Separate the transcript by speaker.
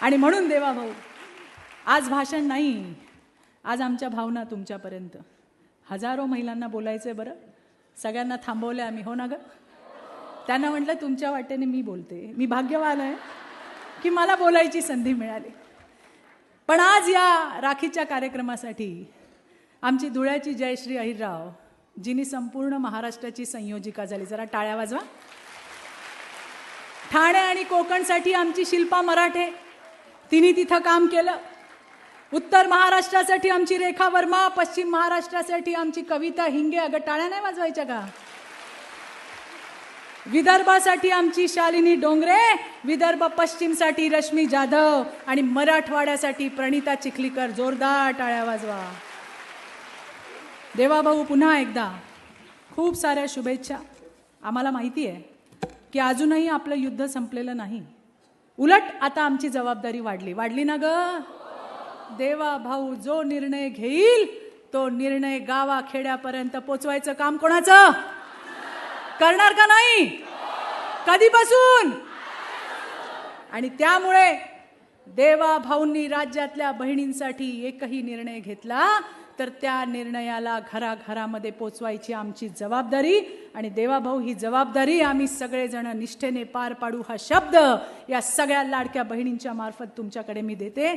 Speaker 1: आणि म्हणून देवा भाऊ आज भाषण नाही आज आमच्या भावना तुमच्यापर्यंत. हजारो महिलांना बोलायचं आहे बरं. सगळ्यांना थांबवलं आम्ही हो ना गं? त्यांना म्हटलं तुमच्या वाटेने मी बोलते. मी भाग्यवान आहे की मला बोलायची संधी मिळाली. पण आज या राखीच्या कार्यक्रमासाठी आमची धुळ्याची जयश्री अहिरराव जिनी संपूर्ण महाराष्ट्राची संयोजिका झाली. जरा टाळ्या वाजवा. ठाणे आणि कोकणसाठी आमची शिल्पा मराठे तिने तिथं काम केलं. उत्तर महाराष्ट्रासाठी आमची रेखा वर्मा पश्चिम महाराष्ट्रासाठी आमची कविता हिंगे. अगं टाळ्या नाही वाजवायच्या का? विदर्भासाठी आमची शालिनी डोंगरे विदर्भ पश्चिमसाठी रश्मी जाधव आणि मराठवाड्यासाठी प्रणिता चिखलीकर जोरदार टाळ्या वाजवा. देवाभाऊ पुन्हा एकदा खूप साऱ्या शुभेच्छा. आम्हाला माहिती आहे की अजूनही आपलं युद्ध संपलेलं नाही. उलट आता आमची जबाबदारी वाढली. वाढली ना ग? देवा भाऊ जो निर्णय घेईल तो निर्णय गावा खेड्यापर्यंत पोचवायचं काम कोणाचं? करणार का नाही? कधीपासून? आणि त्यामुळे देवा भाऊंनी राज्यातल्या बहिणींसाठी एकही निर्णय घेतला तर त्या निर्णयाला घराघरामध्ये पोचवायची आमची जबाबदारी आणि देवाभाऊ ही जबाबदारी आम्ही सगळेजण निष्ठेने पार पाडू हा शब्द या सगळ्या लाडक्या बहिणींच्या मार्फत तुमच्याकडे मी देते.